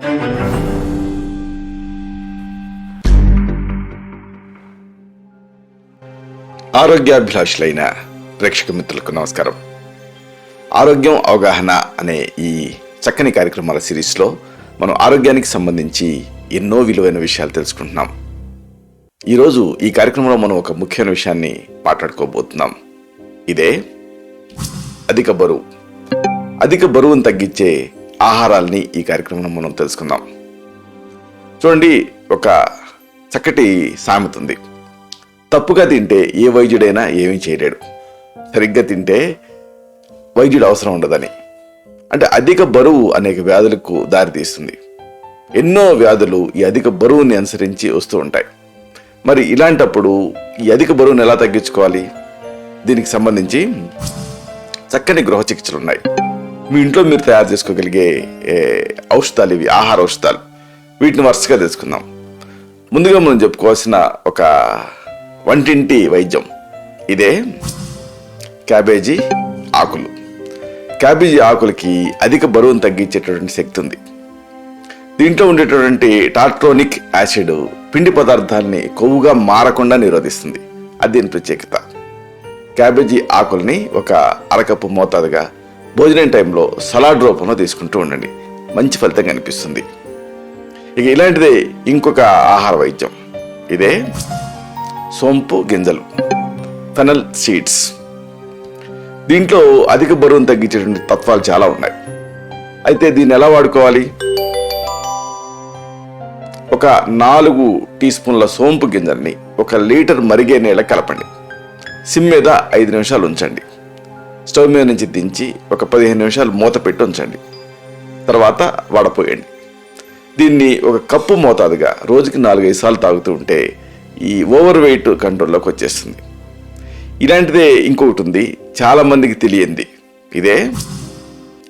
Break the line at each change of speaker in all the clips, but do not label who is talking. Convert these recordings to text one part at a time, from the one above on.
ఆరోగ్యాభిలాషులైన ప్రేక్షక మిత్రులకు నమస్కారం. ఆరోగ్యం అవగాహన అనే ఈ చక్కని కార్యక్రమాల సిరీస్లో మనం ఆరోగ్యానికి సంబంధించి ఎన్నో విలువైన విషయాలు తెలుసుకుంటున్నాం. ఈరోజు ఈ కార్యక్రమంలో మనం ఒక ముఖ్యమైన విషయాన్ని మాట్లాడుకోబోతున్నాం. ఇదే అధిక బరువు. అధిక బరువును తగ్గించే ఆహారాలని ఈ కార్యక్రమంలో మనం తెలుసుకుందాం. చూడండి ఒక చక్కటి సామెత ఉంది. తప్పుగా తింటే ఏ వైద్యుడైనా ఏమీ చేయలేడు. సరిగ్గా తింటే వైద్యుడు అవసరం ఉండదని. అంటే అధిక బరువు అనేక వ్యాధులకు దారితీస్తుంది. ఎన్నో వ్యాధులు ఈ అధిక బరువుని అనుసరించి వస్తూ ఉంటాయి. మరి ఇలాంటప్పుడు ఈ అధిక బరువును ఎలా తగ్గించుకోవాలి? దీనికి సంబంధించి చక్కని గృహ చికిత్సలు ఉన్నాయి మీ ఇంట్లో మీరు తయారు చేసుకోగలిగే ఔషధాలు ఇవి ఆహార ఔషధాలు వీటిని వరుసగా తెలుసుకుందాం ముందుగా మనం చెప్పుకోవాల్సిన ఒక వంటింటి వైద్యం. ఇదే క్యాబేజీ ఆకులు. క్యాబేజీ ఆకులకి అధిక బరువును తగ్గించేటటువంటి శక్తి ఉంది. దీంట్లో ఉండేటటువంటి టాట్రోనిక్ యాసిడ్ పిండి పదార్థాలని కొవ్వుగా మారకుండా నిరోధిస్తుంది. అది దీని ప్రత్యేకత. క్యాబేజీ ఆకుల్ని ఒక అరకప్పు మోతాదుగా భోజనం టైంలో సలాడ్ రూపంలో తీసుకుంటూ ఉండండి. మంచి ఫలితం కనిపిస్తుంది. ఇక ఇలాంటిదే ఇంకొక ఆహార వైద్యం. ఇదే సోంపు గింజలు ఫెనల్ సీడ్స్. దీంట్లో అధిక బరువును తగ్గించేటువంటి తత్వాలు చాలా ఉన్నాయి. అయితే దీన్ని ఎలా వాడుకోవాలి? ఒక నాలుగు టీ స్పూన్ల సోంపు గింజల్ని ఒక లీటర్ మరిగే నీళ్ళ కలపండి. సిమ్ మీద ఐదు నిమిషాలు ఉంచండి. స్టవ్ మీద నుంచి దించి ఒక పదిహేను నిమిషాలు మూత పెట్టి ఉంచండి. తర్వాత వడపోయండి. దీన్ని ఒక కప్పు మోతాదుగా రోజుకి నాలుగైదు సార్లు తాగుతూ ఉంటే ఈ ఓవర్ వెయిట్ కంట్రోల్లోకి వచ్చేస్తుంది. ఇలాంటిదే ఇంకొకటి ఉంది చాలామందికి తెలియంది. ఇదే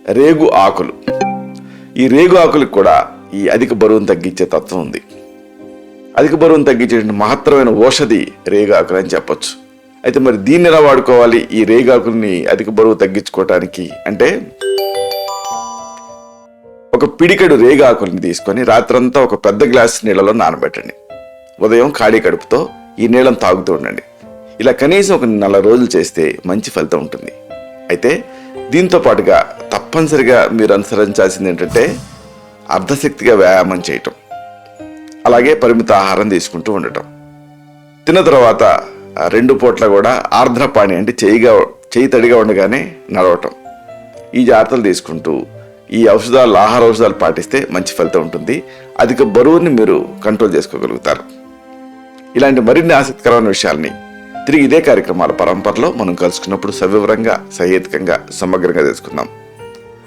రేగు ఆకులు. ఈ రేగు ఆకులకు కూడా ఈ అధిక బరువును తగ్గించే తత్వం ఉంది. అధిక బరువును తగ్గించే మహత్తరమైన ఔషధి రేగు ఆకులు అని చెప్పొచ్చు. అయితే మరి దీన్ని ఎలా వాడుకోవాలి? ఈ రేగాకుల్ని అధిక బరువు తగ్గించుకోవటానికి అంటే ఒక పిడికెడు రేగాకుల్ని తీసుకొని రాత్రంతా ఒక పెద్ద గ్లాస్ నీళ్ళలో నానబెట్టండి. ఉదయం ఖాళీ కడుపుతో ఈ నీళ్ళని తాగుతూ ఉండండి. ఇలా కనీసం ఒక నెల రోజులు చేస్తే మంచి ఫలితం ఉంటుంది. అయితే దీంతో పాటుగా తప్పనిసరిగా మీరు అనుసరించాల్సింది ఏంటంటే అర్ధశక్తిగా వ్యాయామం చేయటం. అలాగే పరిమిత ఆహారం తీసుకుంటూ ఉండటం. తిన్న తర్వాత రెండు పూట్ల కూడా ఆర్ద్రపాణి అంటే చేయిగా చేయి తడిగా ఉండగానే నడవటం. ఈ జాగ్రత్తలు తీసుకుంటూ ఈ ఔషధాలు ఆహార ఔషధాలు పాటిస్తే మంచి ఫలితం ఉంటుంది. అధిక బరువుని మీరు కంట్రోల్ చేసుకోగలుగుతారు. ఇలాంటి మరిన్ని ఆసక్తికరమైన విషయాల్ని తిరిగి ఇదే కార్యక్రమాల పరంపరలో మనం కలుసుకున్నప్పుడు సవివరంగా సహేతుకంగా సమగ్రంగా తెలుసుకుందాం.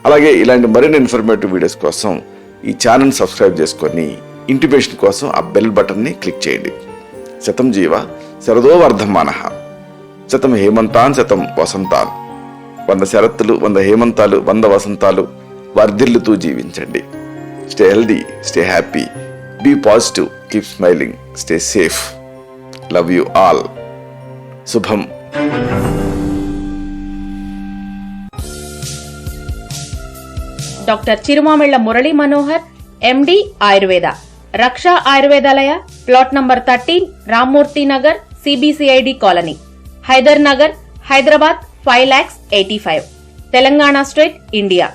అలాగే ఇలాంటి మరిన్ని ఇన్ఫర్మేటివ్ వీడియోస్ కోసం ఈ ఛానల్ సబ్స్క్రైబ్ చేసుకొని ఇంటిమేషన్ కోసం ఆ బెల్ బటన్ని క్లిక్ చేయండి. శతం జీవ శరదో వర్ధమాన. శతం హేమంతాన్ శతం వసంతాన్. వంద శరత్తులు వంద హేమంతాలు వంద వసంతాలు వర్ధిల్లుతూ జీవించండి. Stay healthy stay happy be positive keep smiling stay safe. Love you all. శుభం.
Doctor Chirumamilla Murali Manohar MD Ayurveda. Raksha Ayurvedalaya plot number thirteen Rammurthy Nagar CBCID colony. Hyder Nagar Hyderabad five lakhs eighty five. Telangana state India.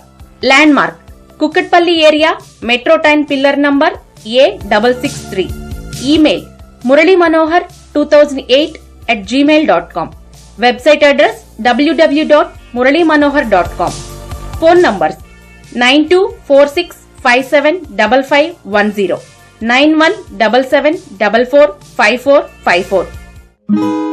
Landmark Kukatpally area metro train pillar number A double six three email Murali Manohar two thousand eight at Gmail dot com website address WWW dot Murali Manohar dot com phone numbers nine two four six five seven double five one zero nine one double seven double four five four five four Mm-hmm.